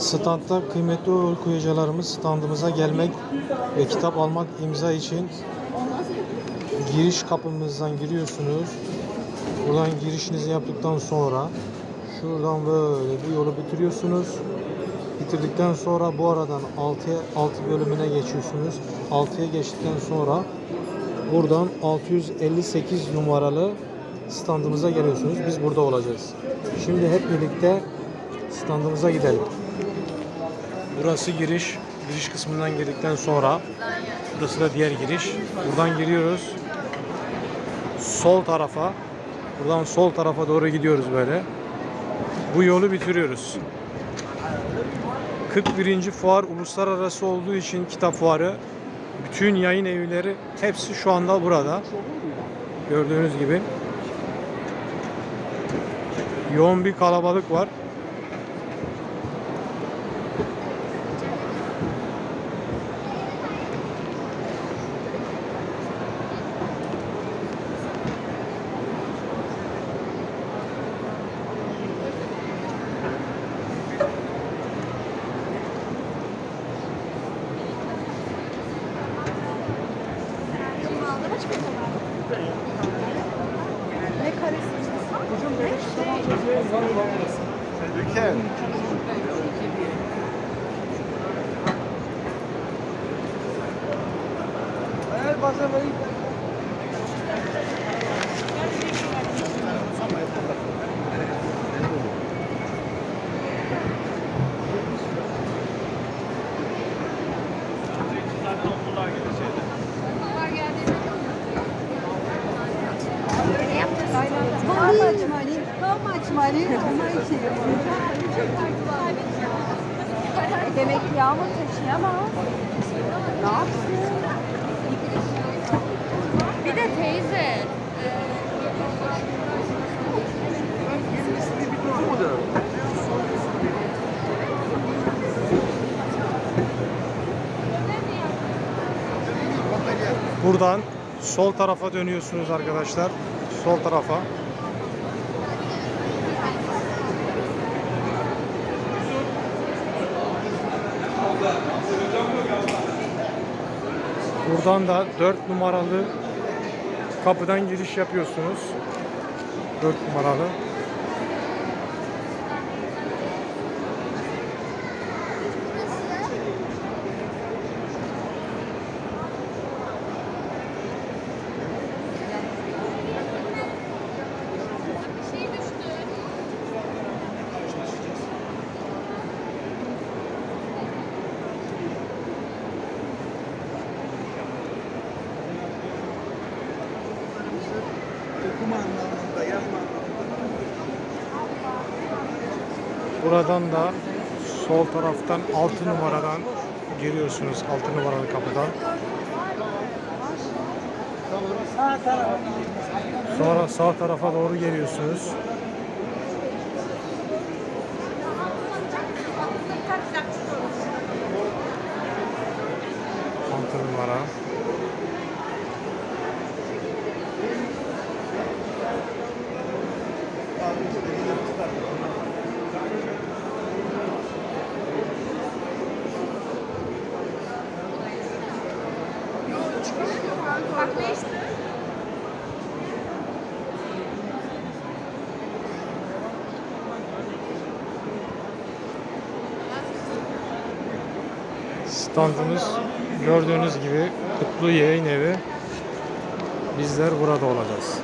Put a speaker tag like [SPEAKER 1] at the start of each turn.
[SPEAKER 1] Standta kıymetli okuyucularımız standımıza gelmek ve kitap almak imza için giriş kapımızdan giriyorsunuz. Buradan girişinizi yaptıktan sonra şuradan böyle bir yolu bitiriyorsunuz. Bitirdikten sonra bu aradan 6'ya 6 bölümüne geçiyorsunuz. 6'ya geçtikten sonra buradan 658 numaralı standımıza geliyorsunuz. Biz burada olacağız. Şimdi hep birlikte standımıza gidelim. Burası giriş. Giriş kısmından girdikten sonra burası da diğer giriş. Buradan giriyoruz. Sol tarafa. Buradan sol tarafa doğru gidiyoruz böyle. Bu yolu bitiriyoruz. 41. fuar uluslararası olduğu için kitap fuarı bütün yayın evleri hepsi şu anda burada. Gördüğünüz gibi. Yoğun bir kalabalık var.
[SPEAKER 2] Ne karesi? Ne?
[SPEAKER 3] Ülke. Eğer bazen böyle
[SPEAKER 2] How much money? How much money? How much? Demek ki yağmur taşıyamaz. Ne yapsın?
[SPEAKER 4] Bir de teyze.
[SPEAKER 1] Buradan sol tarafa dönüyorsunuz arkadaşlar. Sol tarafa. Buradan da 4 numaralı kapıdan giriş yapıyorsunuz. 4 numaralı.
[SPEAKER 3] Okuma anlamında, yazma anlamında.
[SPEAKER 1] Buradan da sol taraftan 6 numaradan giriyorsunuz. 6 numaralı kapıdan. Sonra sağ tarafa doğru geliyorsunuz. Altı numara. Standımız gördüğünüz gibi Kutlu Yayın Evi. Bizler burada olacağız.